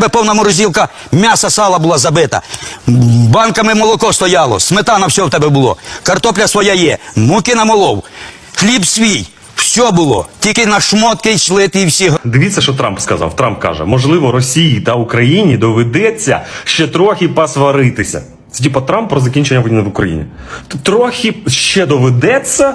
тебе повна морозилка м'яса сала була забита. Банками молоко стояло, сметана все в тебе було. Картопля своя є, муки намолов, хліб свій. Все було. Тільки на шмотки йшли ті всі Дивіться, що Трамп сказав. Трамп каже, можливо, Росії та Україні доведеться ще трохи посваритися. Це типа Трамп про закінчення війни в Україні. Трохи ще доведеться.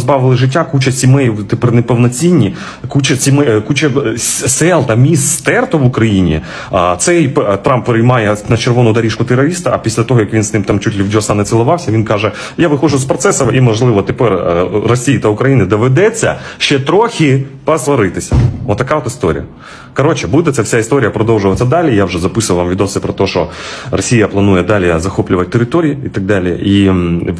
позбавили життя, куча сімей тепер неповноцінні, куча сімей, е, куча е, сел та міст стерто в Україні. А цей п- Трамп переймає на червону доріжку терориста. А після того, як він з ним там чуть ли в Джоса не цілувався, він каже: Я виходжу з процесу, і можливо тепер е, Росії та Україні доведеться ще трохи посваритися. Отака от історія. Коротше, буде ця вся історія продовжуватися далі. Я вже записував відоси про те, що Росія планує далі захоплювати території і так далі. І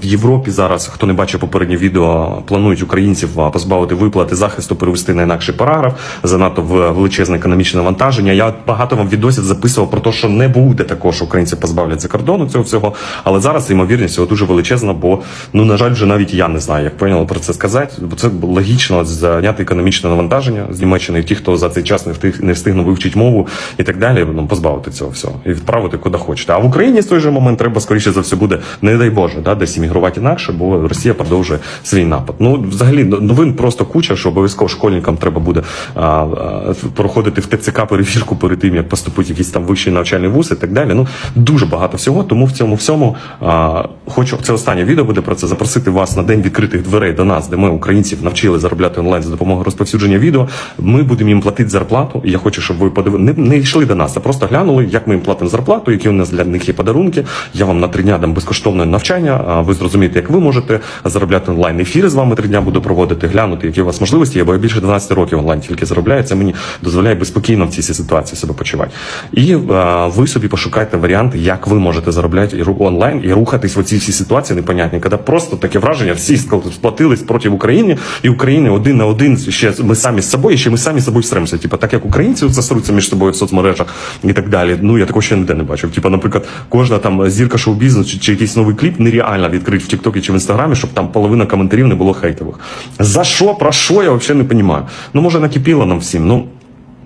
в Європі зараз, хто не бачив попереднє відео, планують українців позбавити виплати захисту, перевести на інакший параграф, занадто в величезне економічне навантаження. Я багато вам відосів записував про те, що не буде такого, що українці позбавлять за кордону цього всього. Але зараз ймовірність цього дуже величезна, бо ну на жаль, вже навіть я не знаю, як прийняло про це сказати. Бо це логічно зняти економічне навантаження з Німеччини, ті, хто за цей час не встиг не встигнув вивчити мову і так далі, ну позбавити цього всього і відправити куди хочете. А в Україні в той же момент треба скоріше за все буде, не дай Боже, да, десь іммігрувати інакше, бо Росія продовжує свій напад. Ну взагалі новин просто куча, що обов'язково школьникам треба буде а, а, проходити в ТЦК перевірку перед тим, як поступити в якийсь там вищий навчальний вуз і так далі. Ну дуже багато всього. Тому в цьому всьому а, хочу це останнє відео буде про це запросити вас на день відкритих дверей до нас, де ми українців навчили заробляти онлайн за допомогою розповсюдження відео. Ми будемо їм платити зарплату. І я хочу, щоб ви подиви... не, не йшли до нас, а просто глянули, як ми їм платимо зарплату, які у нас для них є подарунки. Я вам на три дня дам безкоштовне навчання. А ви зрозумієте, як ви можете заробляти онлайн. Ефіри з вами три дня буду проводити, глянути, які у вас можливості є, бо я більше 12 років онлайн тільки заробляю. Це мені дозволяє безпокійно в цій ситуації себе почувати. І а, ви собі пошукайте варіанти, як ви можете заробляти і онлайн і рухатись в оцій всій ситуації непонятні, коли просто таке враження, всі сплатились проти України, і України один на один ще ми самі з собою, і ще ми самі з собою стремося. Типа, так як українці засруться між собою в соцмережах і так далі. Ну я такого ще ніде не бачив. Типа, наприклад, кожна там зірка шоу-бізнесу чи, чи якийсь новий кліп нереально відкрити в Тіктокі чи в Інстаграмі, щоб там половина коментарів не було хейтових. За що, про що, я взагалі не розумію. Ну, може, накипіло нам всім. Ну,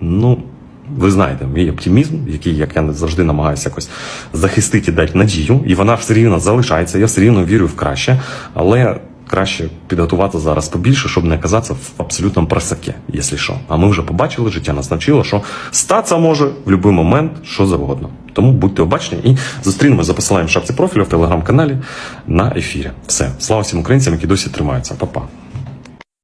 ну. Ви знаєте, мій оптимізм, який, як я завжди намагаюся якось захистити дати надію, і вона все рівно залишається. Я все рівно вірю в краще, але краще підготувати зараз побільше, щоб не оказатися в абсолютному просаке, якщо що. А ми вже побачили, життя нас навчило, що статися може в будь-який момент що завгодно. Тому будьте обачні і зустрінемось за посиланням шапці профілю в телеграм-каналі на ефірі. Все, слава всім українцям, які досі тримаються. Па-па.